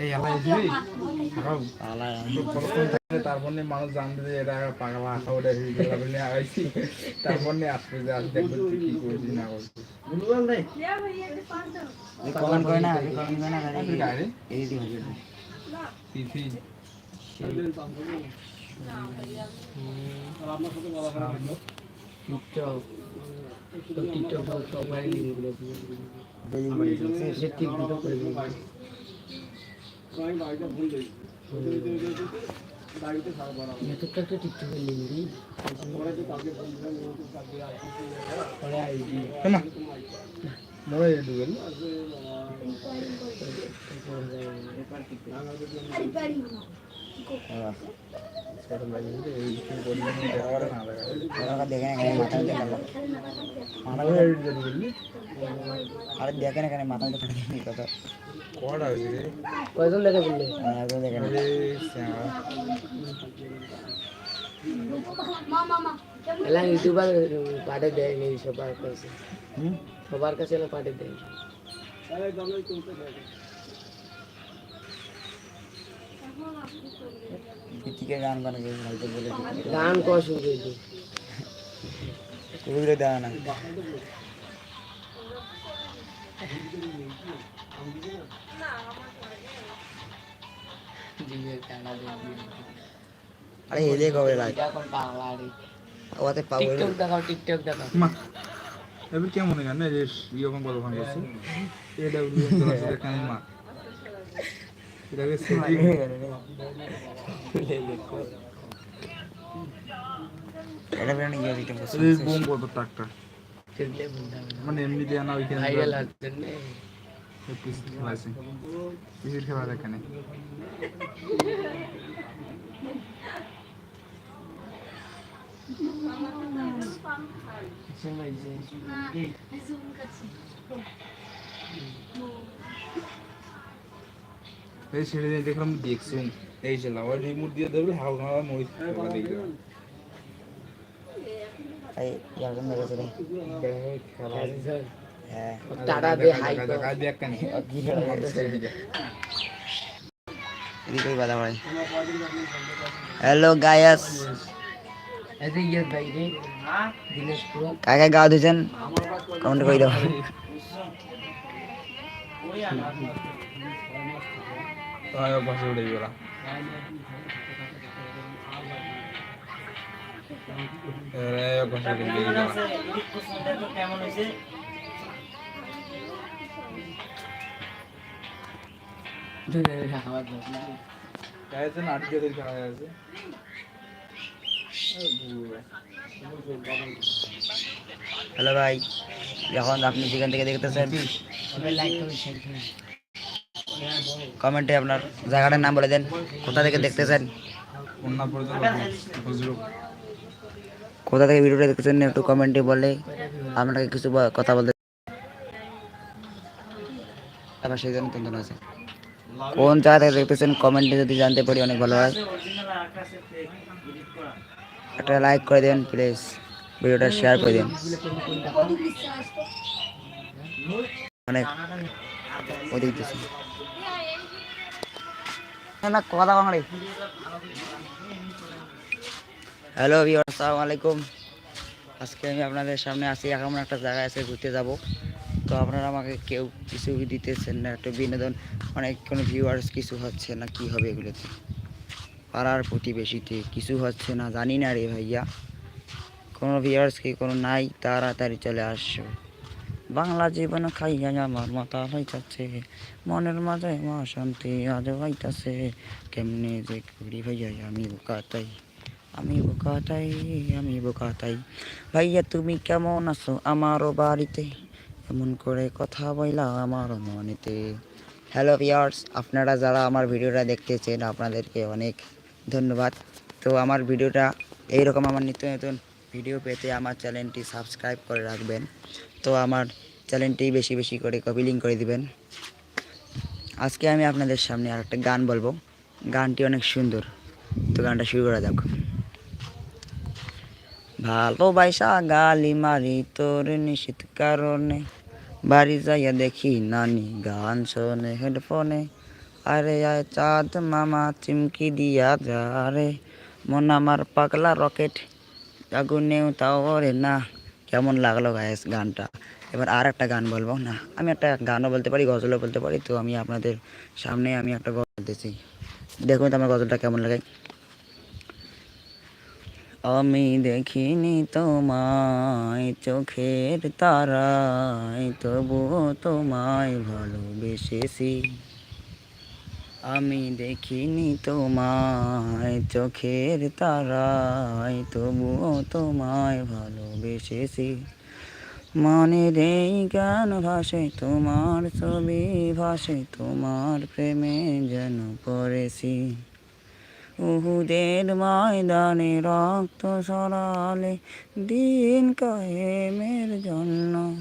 এই এলাই দিবি তারপর মানুষ জানবে যে এটা পাগলা আশা ওটা বলে আগাইছি তারপর নিয়ে আসবে যে আজ দেখবে কি করছিস না করছিস কমেন্ট করে না কমেন্ট করে না এডিট হয়ে দেখে না আরে দেখে না এখানে মাথা কত কয়জন দেখে দেখে। এলা ইউটিউবার পাঠে দেয়নি সবার কাছে সবার কাছে এলা পাঠে দেয় পিটিকে গান গান গেছে হয়তো বলে গান কয় শুরু করে দিই দেওয়া না। আরে এলে কবে লাগ এখন বাংলা রে ওতে পাবো টিকটক দেখাও টিকটক দেখাও। মা এবার কেমন এখানে যে ইয়কম কত ভাঙ করছে এটা দেখানি মা। এটাকে সেটিং এটা বেরোনি গিয়ে দিতে বসে বোম কত টাকটা সেটাই বলতে হবে মানে এমনি দিয়ে না ওইখানে ভাইরাল হচ্ছে না পিস খেলাইছে পিসের খেলা দেখানে সময় যে এই ছেড়ে দিয়ে দেখলাম দেখছুম এই যে লাওয়ার রিমোট দিয়ে দেবে হালকা হালকা মরিচ হ্যাঁ হ্যালো গায়াস কাকে গা ধুছেন কমেন্ট করে দাও। আয় পাশে উঠে গেলা আরে পাশে উঠে গেলা আমার গাইছে না আটকে দিল খেলা গেছে হ্যালো ভাই যখন আপনি যেখান থেকে দেখতেছেন সবাই লাইক করুন শেয়ার করুন কমেন্টে আপনার জায়গাটার নাম বলে দেন। কোথা থেকে দেখতেছেন? কোথা থেকে ভিডিওটা দেখতেছেন একটু কমেন্টে বলে, আপনাকে কিছু কথা বলতে আবার সেই জন্য আছে। কোন জায়গা থেকে দেখতেছেন? কমেন্টে যদি জানতে পারি, অনেক ভালো হয়। একটা লাইক করে দেন প্লিজ ভিডিওটা শেয়ার করে দিন। অনেক ওদিক না হ্যালো ভিউয়ার আসসালামু আলাইকুম। আজকে আমি আপনাদের সামনে আসি এখন একটা জায়গায় আছে ঘুরতে যাব। তো আপনারা আমাকে কেউ কিছু দিতেছেন না, একটা বিনোদন, অনেক কোনো ভিউয়ার্স কিছু হচ্ছে না, কি হবে এগুলোতে পাড়ার প্রতিবেশীতে কিছু হচ্ছে না, জানি না রে ভাইয়া। কোনো ভিউয়ার্স কি কোনো নাই, তাড়াতাড়ি চলে আসছো বাংলা জীবন খাইয়া আমার মাথা হইতাছে। মনের মাঝে মা শান্তি আজ হইতাছে। কেমনে যে করি ভাইয়া, আমি বোকাতাই আমি বোকাতাই আমি বোকাতাই ভাইয়া, তুমি কেমন আছো আমারও বাড়িতে? এমন করে কথা বইলা আমারও মনেতে। হ্যালো ভিউয়ার্স আপনারা যারা আমার ভিডিওটা দেখতেছেন, আপনাদেরকে অনেক ধন্যবাদ। তো আমার ভিডিওটা এইরকম আমার নিত্য নতুন ভিডিও পেতে আমার চ্যানেলটি সাবস্ক্রাইব করে রাখবেন। তো আমার চ্যানেলটি বেশি বেশি করে কপি লিঙ্ক করে দিবেন। আজকে আমি আপনাদের সামনে আর একটা গান বলব। গানটি অনেক সুন্দর। তো গানটা শুরু করা যাক। ভালোবাসা গালি মারি তোর নিশ্চিত কারণে। বাড়ি যাইয়া দেখি নানি গান শোনে হেডফোনে। আরে আয় চাঁদ মামা চিমকি দিয়া যা রে মন আমার পাগলা রকেট। আগুনেও তাও রে না। কেমন লাগল গায়েস গানটা? এবার আর একটা গান বলব, না? আমি একটা গানও বলতে পারি, গজলও বলতে পারি, তো আমি আপনাদের সামনে আমি একটা গজল বলতেছি দেখুন তো আমার গজলটা কেমন লাগে। আমি দেখিনি তোমায় চোখের তারায়, তবুও তোমায় ভালোবেসেছি। আমি দেখিনি তোমায় চোখের তারায়, তবুও তোমায় ভালোবেসেছি। মনের এই গান ভাসে, তোমার ছবি ভাসে, তোমার প্রেমে যেন পড়েছি। উহুদের ময়দানে রক্ত সরালে দিন কায়েমের জন্য।